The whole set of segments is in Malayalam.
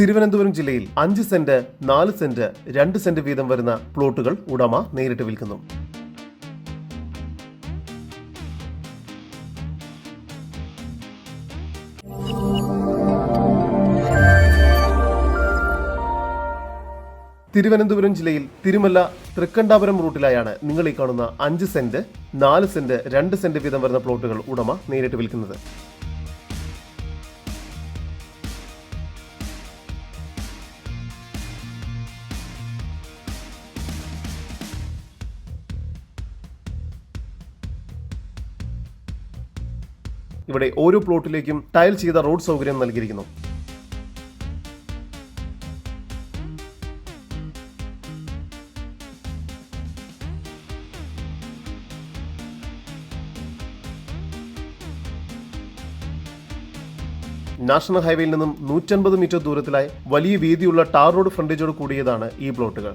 തിരുവനന്തപുരം ജില്ലയിൽ അഞ്ച് സെന്റ് നാല് സെന്റ് രണ്ട് സെന്റ് വീതം വരുന്ന പ്ലോട്ടുകൾ ഉടമ നേരിട്ട് വിൽക്കുന്നു. തിരുവനന്തപുരം ജില്ലയിൽ തിരുമല തൃക്കണ്ടാപുരം റൂട്ടിലായാണ് നിങ്ങൾ ഈ കാണുന്ന അഞ്ച് സെന്റ് നാല് സെന്റ് രണ്ട് സെന്റ് വീതം വരുന്ന പ്ലോട്ടുകൾ ഉടമ നേരിട്ട് വിൽക്കുന്നത്. ഇവിടെ ഓരോ പ്ലോട്ടിലേക്കും ടൈൽ ചെയ്ത റോഡ് സൗകര്യം നൽകിയിരിക്കുന്നു. നാഷണൽ ഹൈവേയിൽ നിന്നും നൂറ്റൻപത് മീറ്റർ ദൂരത്തിലായി വലിയ വീതിയുള്ള ടാർ റോഡ് ഫ്രണ്ടേജോട് കൂടിയതാണ് ഈ പ്ലോട്ടുകൾ.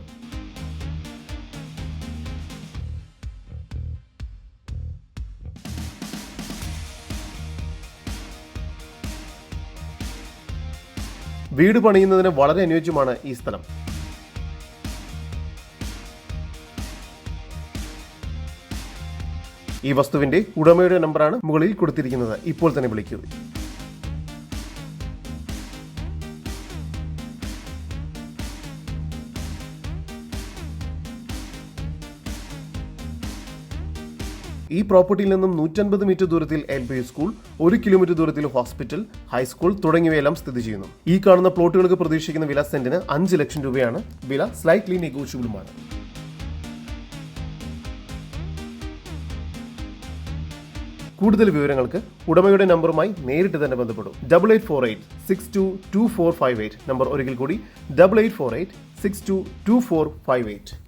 വീട് പണിയുന്നതിന് വളരെ അനുയോജ്യമാണ് ഈ സ്ഥലം. ഈ വസ്തുവിന്റെ ഉടമയുടെ നമ്പറാണ് മുകളിൽ കൊടുത്തിരിക്കുന്നത്. ഇപ്പോൾ തന്നെ വിളിക്കൂ. ഈ പ്രോപ്പർട്ടിയിൽ നിന്നും നൂറ്റൻപത് മീറ്റർ ദൂരത്തിൽ എൽ പി സ്കൂൾ ഒരു കിലോമീറ്റർ ദൂരത്തിൽ ഹോസ്പിറ്റൽ ഹൈസ്കൂൾ തുടങ്ങിയവയെല്ലാം സ്ഥിതി ചെയ്യുന്നു. ഈ കാണുന്ന പ്ലോട്ടുകൾക്ക് പ്രതീക്ഷിക്കുന്ന വില സെന്റിന് അഞ്ച് ലക്ഷം രൂപയാണ്. വില സ്ലൈറ്റ്ലി നെഗോഷ്യബിളുമാണ് കൂടുതൽ വിവരങ്ങൾക്ക് ഉടമയുടെ നമ്പറുമായി നേരിട്ട് തന്നെ ബന്ധപ്പെടും. Double eight four eight six two two four five eight number ഒരിക്കൽ കൂടി double eight four eight six two two four five eight